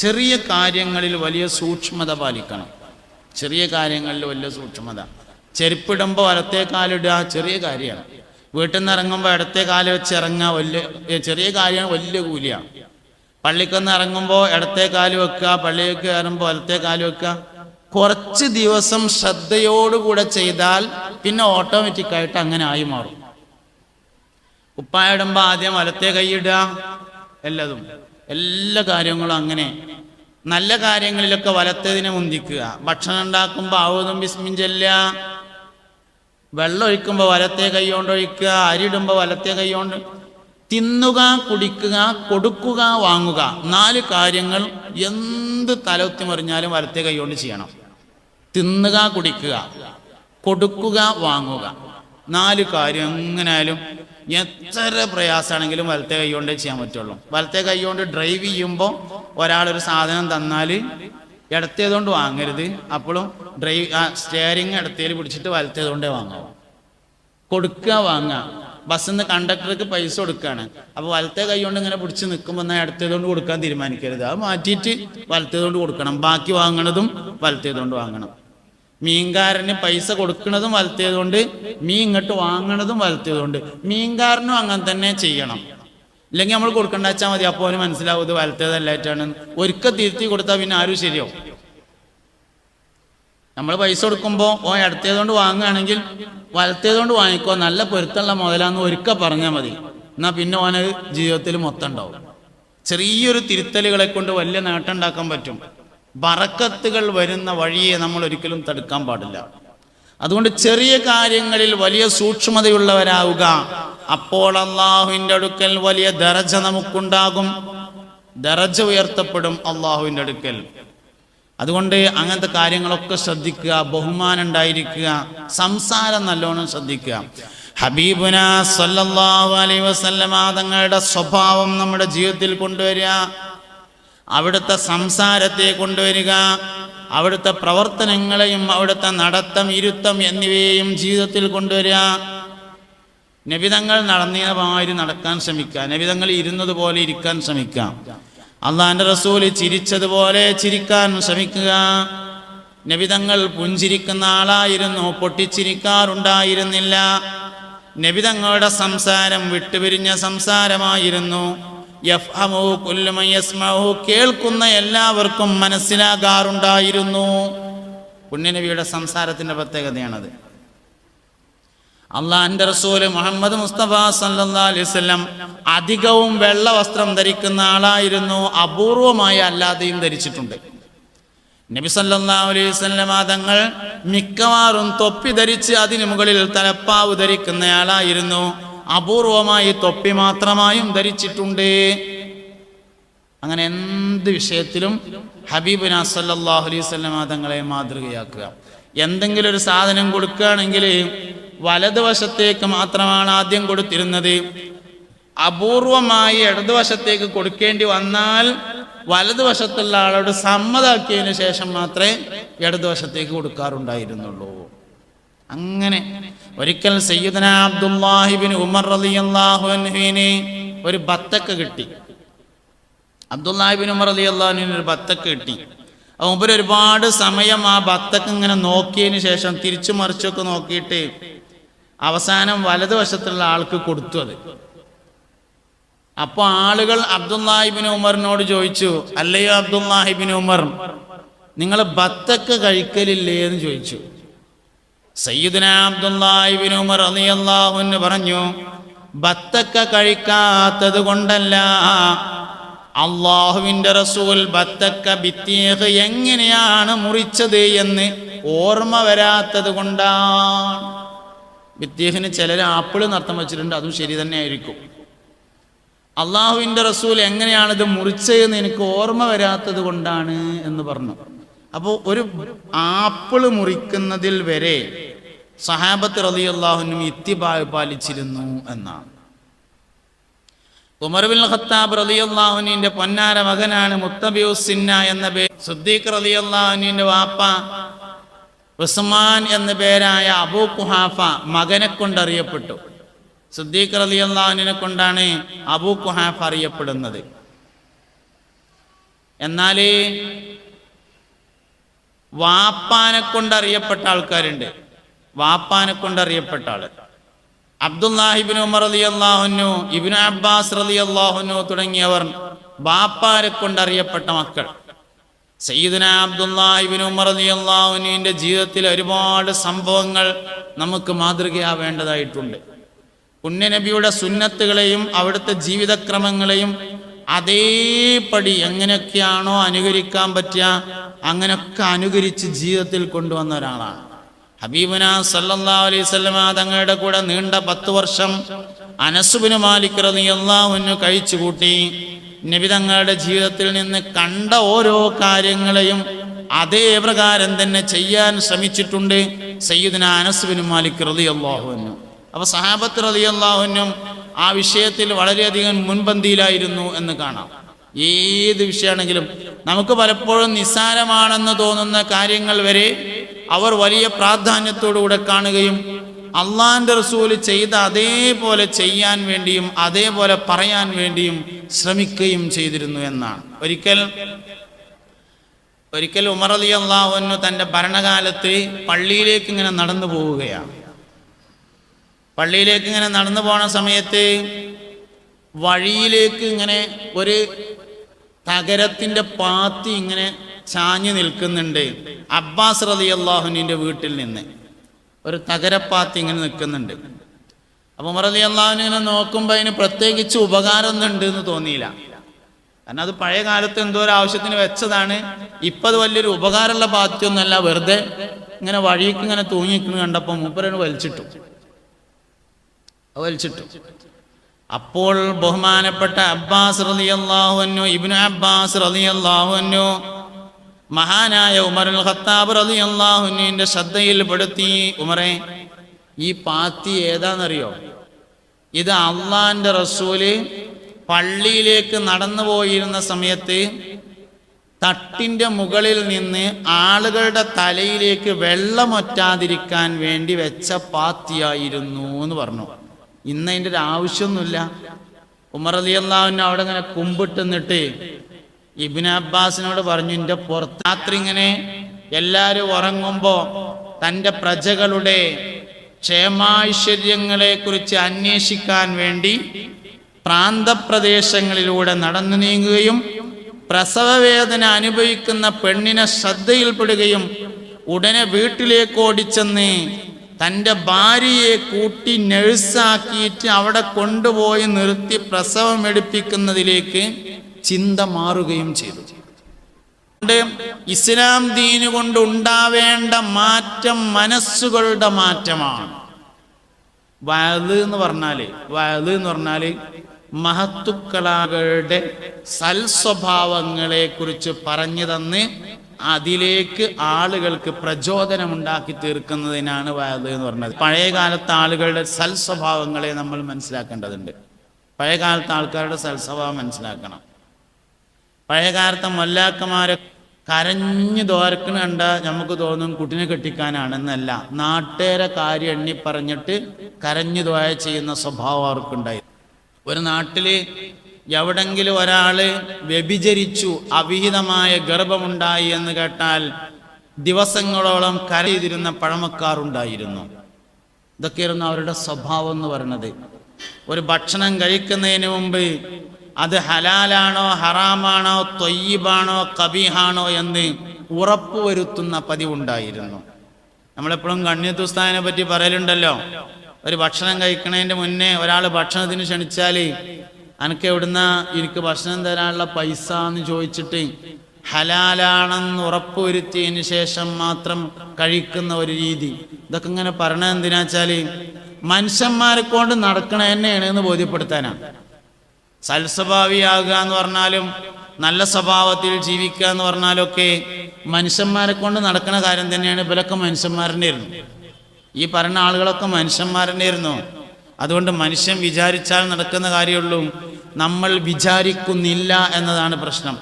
ചെറിയ കാര്യങ്ങളിൽ വലിയ സൂക്ഷ്മത പാലിക്കണം. ചെറിയ കാര്യങ്ങളിൽ വലിയ സൂക്ഷ്മത. ചെരുപ്പിടുമ്പോൾ വലത്തേ കാലിടുക ചെറിയ കാര്യമാണ്. വീട്ടിൽ നിന്ന് ഇറങ്ങുമ്പോൾ ഇടത്തെ കാൽ വെച്ച് ഇറങ്ങുക വലിയ ചെറിയ കാര്യമാണ് വലിയ കൂലിയാണ് പള്ളിക്കൊന്ന് ഇറങ്ങുമ്പോൾ ഇടത്തെ കാൽ വെക്കുക പള്ളിയിലേക്ക് കയറുമ്പോൾ വലത്തെ കാൽ വെക്കുക. കുറച്ച് ദിവസം ശ്രദ്ധയോടുകൂടെ ചെയ്താൽ പിന്നെ ഓട്ടോമാറ്റിക്കായിട്ട് അങ്ങനെ ആയി മാറും. ഉപ്പായിടുമ്പോൾ ആദ്യം വലത്തെ കൈയിടുക എല്ലാതും. എല്ലാ കാര്യങ്ങളും അങ്ങനെ. നല്ല കാര്യങ്ങളിലൊക്കെ വലത്തേതിനെ മുന്തിക്കുക. ഭക്ഷണം ഉണ്ടാക്കുമ്പോൾ ആവതും ബിസ്മിൻ ചെല്ല ഒഴിക്കുമ്പോൾ വലത്തെ കൈ കൊണ്ട് ഒഴിക്കുക. അരിയിടുമ്പോൾ വലത്തെ കൈ കൊണ്ട് തിന്നുക കുടിക്കുക കൊടുക്കുക വാങ്ങുക. നാല് കാര്യങ്ങൾ എന്ത് തലത്തി മറിഞ്ഞാലും വലത്തെ കൈ കൊണ്ട് ചെയ്യണം. തിന്നുക കുടിക്കുക. കൊടുക്കുക വാങ്ങുക. നാല് കാര്യം എങ്ങനെയാലും എത്ര പ്രയാസമാണെങ്കിലും വലത്തെ കൈകൊണ്ട് ചെയ്യാൻ പറ്റുള്ളൂ. വലത്തെ കൈ കൊണ്ട് ഡ്രൈവ് ചെയ്യുമ്പോൾ ഒരാളൊരു സാധനം തന്നാൽ ഇടത്തേതുകൊണ്ട് വാങ്ങരുത്. അപ്പോഴും ഡ്രൈവ് ആ സ്റ്റിയറിങ് ഇടത്തേൽ പിടിച്ചിട്ട് വലത്തേതുകൊണ്ടേ വാങ്ങാവും. കൊടുക്കുക വാങ്ങുക ബസ്സിൽ നിന്ന് കണ്ടക്ടർക്ക് പൈസ കൊടുക്കുകയാണ് അപ്പോൾ വലത്തെ കൈ കൊണ്ട് ഇങ്ങനെ പിടിച്ച് നിൽക്കുമ്പോൾ എന്നാൽ ഇടത്തേതുകൊണ്ട് കൊടുക്കാൻ തീരുമാനിക്കരുത്. അത് മാറ്റിയിട്ട് വലത്തേതുകൊണ്ട് കൊടുക്കണം. ബാക്കി വാങ്ങണതും വലത്തേതുകൊണ്ട് വാങ്ങണം. മീൻകാരന് പൈസ കൊടുക്കുന്നതും വലത്തിയതുകൊണ്ട് മീൻ ഇങ്ങോട്ട് വാങ്ങണതും വലത്തിയതുകൊണ്ട് മീൻകാരനും അങ്ങനെ തന്നെ ചെയ്യണം. ഇല്ലെങ്കിൽ നമ്മൾ കൊടുക്കണ്ട വെച്ചാൽ മതി. അപ്പോൾ അവന് മനസ്സിലാവും ഇത് വലത്തേതല്ലായിട്ടാണ് ഒരിക്കൽ തിരുത്തി കൊടുത്താൽ പിന്നെ ആരും ശരിയോ നമ്മൾ പൈസ കൊടുക്കുമ്പോൾ ഓ ഇടത്തേതുകൊണ്ട് വാങ്ങുകയാണെങ്കിൽ വലത്തേതുകൊണ്ട് വാങ്ങിക്കോ. നല്ല പൊരുത്തമുള്ള മുതലാന്ന് ഒരിക്കൽ പറഞ്ഞാൽ മതി. എന്നാൽ പിന്നെ ഓന് ജീവിതത്തിൽ മൊത്തം ഉണ്ടാവും. ചെറിയൊരു തിരുത്തലുകളെ കൊണ്ട് വലിയ നേട്ടം ഉണ്ടാക്കാൻ പറ്റും. ബറക്കത്തുകൾ വരുന്ന വഴിയെ നമ്മൾ ഒരിക്കലും തടുക്കാൻ പാടില്ല. അതുകൊണ്ട് ചെറിയ കാര്യങ്ങളിൽ വലിയ സൂക്ഷ്മതയുള്ളവരാവുക. അപ്പോൾ അള്ളാഹുവിന്റെ അടുക്കൽ വലിയ ദറജ നമുക്കുണ്ടാകും. ദറജ ഉയർത്തപ്പെടും അള്ളാഹുവിന്റെ അടുക്കൽ. അതുകൊണ്ട് അങ്ങനത്തെ കാര്യങ്ങളൊക്കെ ശ്രദ്ധിക്കുക ബഹുമാനം ഉണ്ടായിരിക്കുക സംസാരം നല്ലോണം ശ്രദ്ധിക്കുക. ഹബീബുന സല്ലല്ലാഹു അലൈഹി വസല്ലമ തങ്ങളുടെ സ്വഭാവം നമ്മുടെ ജീവിതത്തിൽ കൊണ്ടുവരിക. അവിടുത്തെ സംസാരത്തെ കൊണ്ടുവരിക അവിടുത്തെ പ്രവർത്തനങ്ങളെയും അവിടുത്തെ നടത്തം ഇരുത്തം എന്നിവയെയും ജീവിതത്തിൽ കൊണ്ടുവരിക. നബിതങ്ങൾ നടന്നതുമായി നടക്കാൻ ശ്രമിക്കുക. നബിതങ്ങൾ ഇരുന്നതുപോലെ ഇരിക്കാൻ ശ്രമിക്കാം അള്ളാന്റെ റസൂൽ ചിരിച്ചതുപോലെ ചിരിക്കാൻ ശ്രമിക്കുക. നബിതങ്ങൾ പുഞ്ചിരിക്കുന്ന ആളായിരുന്നു പൊട്ടിച്ചിരിക്കാറുണ്ടായിരുന്നില്ല. നബിതങ്ങളുടെ സംസാരം വിട്ടുപിരിഞ്ഞ സംസാരമായിരുന്നു. കേൾക്കുന്ന എല്ലാവർക്കും മനസ്സിലാകാറുണ്ടായിരുന്നു. പുണ്യനബിയുടെ സംസാരത്തിന്റെ പ്രത്യേകതയാണത്. അള്ളാഹിന്റെ റസൂൽ മുഹമ്മദ് മുസ്തഫ സല്ലാ അലൈവല്ലം അധികവും വെള്ള വസ്ത്രം ധരിക്കുന്ന ആളായിരുന്നു. അപൂർവമായി അല്ലാതെയും ധരിച്ചിട്ടുണ്ട്. നബി സല്ലാ അലൈഹി സ്വല്ലം തങ്ങൾ മിക്കവാറും തൊപ്പി ധരിച്ച് അതിനു മുകളിൽ തലപ്പാവ് ധരിക്കുന്നയാളായിരുന്നു അപൂർവമായി തൊപ്പി മാത്രമായും ധരിച്ചിട്ടുണ്ട്. അങ്ങനെ എന്ത് വിഷയത്തിലും ഹബീബ് സല്ലല്ലാഹു അലൈഹി സ്വല്ലം തങ്ങളെ മാതൃകയാക്കുക. എന്തെങ്കിലും ഒരു സാധനം കൊടുക്കുകയാണെങ്കിൽ വലതുവശത്തേക്ക് മാത്രമാണ് ആദ്യം കൊടുത്തിരുന്നത്. അപൂർവമായി ഇടതുവശത്തേക്ക് കൊടുക്കേണ്ടി വന്നാൽ വലതുവശത്തുള്ള ആളോട് സമ്മതാക്കിയതിനു ശേഷം മാത്രമേ ഇടതുവശത്തേക്ക് കൊടുക്കാറുണ്ടായിരുന്നുള്ളൂ. അങ്ങനെ ഒരിക്കൽ സയ്യിദന അബ്ദുല്ലാഹിബിൻ ഉമർ റളിയല്ലാഹു അൻഹുവിന് ഒരു ബത്തക്ക കിട്ടി. അബ്ദുല്ലാഹിബിൻ ഉമർ അലി അള്ളാഹുവിന് ഒരു ബത്തക്ക കിട്ടി. അപ്പോൾ മുമ്പ് ഒരുപാട് സമയം ആ ബത്തക്ക ഇങ്ങനെ നോക്കിയതിന് ശേഷം തിരിച്ചു മറിച്ചൊക്കെ നോക്കിയിട്ട് അവസാനം വലതുവശത്തുള്ള ആൾക്ക് കൊടുത്തു അത്. അപ്പോൾ ആളുകൾ അബ്ദുല്ലാഹിബിൻ ഉമറിനോട് ചോദിച്ചു അല്ലയോ അബ്ദുല്ലാഹിബിൻ ഉമർ നിങ്ങൾ ബത്തക്ക കഴിക്കലില്ലേ? എന്ന് ചോദിച്ചു. സയ്യിദുന ഉമർ പറഞ്ഞു ബത്തക്ക കഴിക്കാത്തത് കൊണ്ടല്ല. അള്ളാഹുവിന്റെ റസൂൽ ബത്തക്ക ഭിത്തിയേക്ക് എങ്ങനെയാണ് മുറിച്ചത് എന്ന് ഓർമ്മ വരാത്തത് കൊണ്ടാണ്. ഭിത്തിയഹിന് ചിലർ ആപ്പിൾ നർത്തം വെച്ചിട്ടുണ്ട് അതും ശരി തന്നെ ആയിരിക്കും അള്ളാഹുവിന്റെ റസൂൽ എങ്ങനെയാണ് ഇത് മുറിച്ചതെന്ന് എനിക്ക് ഓർമ്മ വരാത്തത് കൊണ്ടാണ് എന്ന് പറഞ്ഞു. അപ്പോൾ ഒരു ആപ്പിൾ മുറിക്കുന്നതിൽ വരെ സഹാബത്ത് റലി അള്ളാഹുനും ഇത്തിബായ് പാലിച്ചിരുന്നു എന്നാണ്. ഉമർബിൻ ഖത്താബ് റലി അള്ളാഹുനിന്റെ പൊന്നാര മകനാണ് മുത്തബിയുസിന്ന എന്ന പേര് സുദ്ദീഖ് റലി അള്ളാഹുനിന്റെ വാപ്പ ഉസ്മാൻ എന്ന പേരായ അബൂ കുഹാഫ മകനെ കൊണ്ടറിയപ്പെട്ടു. സുദ്ദീഖ് റലി അള്ളാഹുനെ കൊണ്ടാണ് അബൂ കുഹാഫ അറിയപ്പെടുന്നത്. എന്നാൽ വാപ്പാനെ കൊണ്ട് അറിയപ്പെട്ട ആൾക്കാരുണ്ട്. വാപ്പാനെ കൊണ്ട് അറിയപ്പെട്ട ആൾ അബ്ദുല്ലാഹിബിൻ ഉമർ അലി അള്ളാഹുനു ഇബിൻ അബ്ബാസ് അലി അള്ളാഹുനു തുടങ്ങിയവർ കൊണ്ട് അറിയപ്പെട്ട മക്കൾ. സയ്യിദിന അബ്ദുല്ലാഹിബിൻ ഉമർ അലി അള്ളാഹുനുവിന്റെ ജീവിതത്തിൽ ഒരുപാട് സംഭവങ്ങൾ നമുക്ക് മാതൃകയാവേണ്ടതായിട്ടുണ്ട്. പുണ്യനബിയുടെ സുന്നത്തുകളെയും അവിടുത്തെ ജീവിതക്രമങ്ങളെയും അതേപടി എങ്ങനെയൊക്കെയാണോ അനുകരിക്കാൻ പറ്റുക അങ്ങനെയൊക്കെ അനുകരിച്ച് ജീവിതത്തിൽ കൊണ്ടുവന്ന ഒരാളാണ്. ഹബീബുന സല്ലാ അലൈഹി തങ്ങളുടെ കൂടെ നീണ്ട പത്ത് വർഷം അനസുബിന് മാലിക് റളിയല്ലാഹുവിന് കഴിച്ചു കൂട്ടി നബി തങ്ങളുടെ ജീവിതത്തിൽ നിന്ന് കണ്ട ഓരോ കാര്യങ്ങളെയും അതേ പ്രകാരം തന്നെ ചെയ്യാൻ ശ്രമിച്ചിട്ടുണ്ട് സയ്യിദിന അനസുബിന് മാലിക് റളിയല്ലാഹുവിനു അപ്പൊ സഹാബത്ത് റളിയല്ലാഹുവിനും ആ വിഷയത്തിൽ വളരെയധികം മുൻപന്തിയിലായിരുന്നു എന്ന് കാണാം. ഏത് വിഷയമാണെങ്കിലും നമുക്ക് പലപ്പോഴും നിസ്സാരമാണെന്ന് തോന്നുന്ന കാര്യങ്ങൾ വരെ അവർ വലിയ പ്രാധാന്യത്തോടുകൂടെ കാണുകയും അള്ളാന്റെ റസൂൽ ചെയ്ത അതേപോലെ ചെയ്യാൻ വേണ്ടിയും അതേപോലെ പറയാൻ വേണ്ടിയും ശ്രമിക്കുകയും ചെയ്തിരുന്നു എന്നാണ്. ഒരിക്കൽ ഒരിക്കൽ ഉമർ അലി അള്ളാഹുന്നു തന്റെ ഭരണകാലത്ത് പള്ളിയിലേക്ക് ഇങ്ങനെ നടന്നു പോവുകയാണ്. പള്ളിയിലേക്ക് ഇങ്ങനെ നടന്നു പോണ സമയത്ത് വഴിയിലേക്ക് ഇങ്ങനെ ഒരു തകരത്തിന്റെ പാത്തി ഇങ്ങനെ ചാഞ്ഞു നിൽക്കുന്നുണ്ട്. അബ്ബാസ് റലി അള്ളാഹുനിന്റെ വീട്ടിൽ നിന്ന് ഒരു തകരപ്പാത്തി ഇങ്ങനെ നിൽക്കുന്നുണ്ട്. അപ്പൊ റതി അള്ളാഹുനെ ഇങ്ങനെ നോക്കുമ്പോൾ അതിന് പ്രത്യേകിച്ച് ഉപകാരമൊന്നും ഉണ്ട് എന്ന് തോന്നിയില്ല. കാരണം അത് പഴയ കാലത്ത് എന്തോ ഒരു ആവശ്യത്തിന് വെച്ചതാണ്. ഇപ്പൊ അത് വലിയൊരു ഉപകാരമുള്ള പാത്തിയൊന്നുമല്ല. വെറുതെ ഇങ്ങനെ വഴിക്ക് ഇങ്ങനെ തൂങ്ങിക്കുന്നു കണ്ടപ്പോൾ മൂപ്പരന് വലിച്ചിട്ടു. വലിച്ചിട്ടു. അപ്പോൾ ബഹുമാനപ്പെട്ട അബ്ബാസ് റളിയല്ലാഹുവിനു ഇബ്നു അബ്ബാസ് റളിയല്ലാഹുവിനു മഹാനായ ഉമറുൽ ഖത്താബ് റളിയല്ലാഹുവിന്റെ ശ്രദ്ധയിൽപ്പെടുത്തി ഉമറെ ഈ പാത്തി ഏതാണെന്നറിയോ ഇത് അള്ളാന്റെ റസൂൽ പള്ളിയിലേക്ക് നടന്നു പോയിരുന്ന സമയത്ത് തട്ടിന്റെ മുകളിൽ നിന്ന് ആളുകളുടെ തലയിലേക്ക് വെള്ളമൊറ്റാതിരിക്കാൻ വേണ്ടി വെച്ച പാത്തിയായിരുന്നു എന്ന് പറഞ്ഞു. ഇന്ന് അതിന്റെ ഒരു ആവശ്യമൊന്നുമില്ല. ഉമർ അലി അള്ളാഹുവിനെ അവിടെ ഇങ്ങനെ കുമ്പിട്ട് നിന്നിട്ട് ഇബിൻ അബ്ബാസിനോട് പറഞ്ഞു എന്റെ പുറത്ത് രാത്രി ഇങ്ങനെ എല്ലാവരും ഉറങ്ങുമ്പോൾ തന്റെ പ്രജകളുടെ ക്ഷേമാഐശ്വര്യങ്ങളെ കുറിച്ച് അന്വേഷിക്കാൻ വേണ്ടി പ്രാന്തപ്രദേശങ്ങളിലൂടെ നടന്നു നീങ്ങുകയും പ്രസവവേദന അനുഭവിക്കുന്ന പെണ്ണിനെ ശ്രദ്ധയിൽപ്പെടുകയും ഉടനെ വീട്ടിലേക്ക് ഓടിച്ചെന്ന് തന്റെ ഭാര്യയെ കൂട്ടി നഴ്സാക്കിയിട്ട് അവിടെ കൊണ്ടുപോയി നിർത്തി പ്രസവം എടുപ്പിക്കുന്നതിലേക്ക് ചിന്ത മാറുകയും ചെയ്തു. ഇസ്ലാം ദീന് കൊണ്ട് ഉണ്ടാവേണ്ട മാറ്റം മനസ്സുകളുടെ മാറ്റമാണ്. വയത് എന്ന് പറഞ്ഞാൽ വയത് എന്ന് പറഞ്ഞാൽ മഹത്തുക്കളാകളുടെ സൽസ്വഭാവങ്ങളെ കുറിച്ച് പറഞ്ഞു തന്ന് അതിലേക്ക് ആളുകൾക്ക് പ്രചോദനമുണ്ടാക്കി തീർക്കുന്നതിനാണ് വയത് എന്ന് പറഞ്ഞത്. പഴയ കാലത്തെ ആളുകളുടെ സൽസ്വഭാവങ്ങളെ നമ്മൾ മനസ്സിലാക്കേണ്ടതുണ്ട്. പഴയ കാലത്തെ ആൾക്കാരുടെ സൽസ്വഭാവം മനസ്സിലാക്കണം. പഴയ കാലത്തെ മൊല്ലാക്കന്മാരെ കരഞ്ഞു തോരക്കണ കണ്ട നമുക്ക് തോന്നും കുട്ടിനെ കെട്ടിക്കാനാണെന്നല്ല. നാട്ടേരെ കാര്യം എണ്ണി പറഞ്ഞിട്ട് കരഞ്ഞു തോയ ചെയ്യുന്ന സ്വഭാവം അവർക്കുണ്ടായി. ഒരു നാട്ടിൽ എവിടെങ്കിലും ഒരാൾ വ്യഭിചരിച്ചു അവിഹിതമായ ഗർഭമുണ്ടായി എന്ന് കേട്ടാൽ ദിവസങ്ങളോളം കരയിതിരുന്ന പഴമക്കാറുണ്ടായിരുന്നു ഇതൊക്കെയായിരുന്നു അവരുടെ സ്വഭാവം എന്ന് പറയുന്നത്. ഒരു ഭക്ഷണം കഴിക്കുന്നതിന് മുമ്പ് അത് ഹലാലാണോ ഹറാമാണോ തൊയ്യബാണോ കബീഹാണോ എന്ന് ഉറപ്പുവരുത്തുന്ന പതിവുണ്ടായിരുന്നു. നമ്മളെപ്പോഴും കണ്യത്തുസ്താനെ പറ്റി പറയലുണ്ടല്ലോ. ഒരു ഭക്ഷണം കഴിക്കണതിന്റെ മുന്നേ ഒരാൾ ഭക്ഷണത്തിന് ക്ഷണിച്ചാൽ അനക്ക് എവിടുന്ന എനിക്ക് ഭക്ഷണം തരാനുള്ള പൈസ എന്ന് ചോദിച്ചിട്ട് ഹലാലാണെന്ന് ഉറപ്പുവരുത്തിയതിന് ശേഷം മാത്രം കഴിക്കുന്ന ഒരു രീതി. ഇതൊക്കെ ഇങ്ങനെ പറഞ്ഞത് എന്തിനാ വെച്ചാൽ മനുഷ്യന്മാരെ കൊണ്ട് നടക്കണ തന്നെയാണ് എന്ന് ബോധ്യപ്പെടുത്താനാണ് സൽസ്വഭാവിയാകുക എന്ന് പറഞ്ഞാലും നല്ല സ്വഭാവത്തിൽ ജീവിക്കുക എന്ന് പറഞ്ഞാലൊക്കെ മനുഷ്യന്മാരെ കൊണ്ട് നടക്കുന്ന കാര്യം തന്നെയാണ് ഇവരൊക്കെ മനുഷ്യന്മാരുടെ ഇരുന്നു ഈ പറയുന്ന ആളുകളൊക്കെ മനുഷ്യന്മാരുടെ ആയിരുന്നു അതുകൊണ്ട് മനുഷ്യൻ വിചാരിച്ചാൽ നടക്കുന്ന കാര്യമുള്ളൂ നമ്മൾ വിചാരിക്കുന്നില്ല എന്നതാണ് പ്രശ്നം.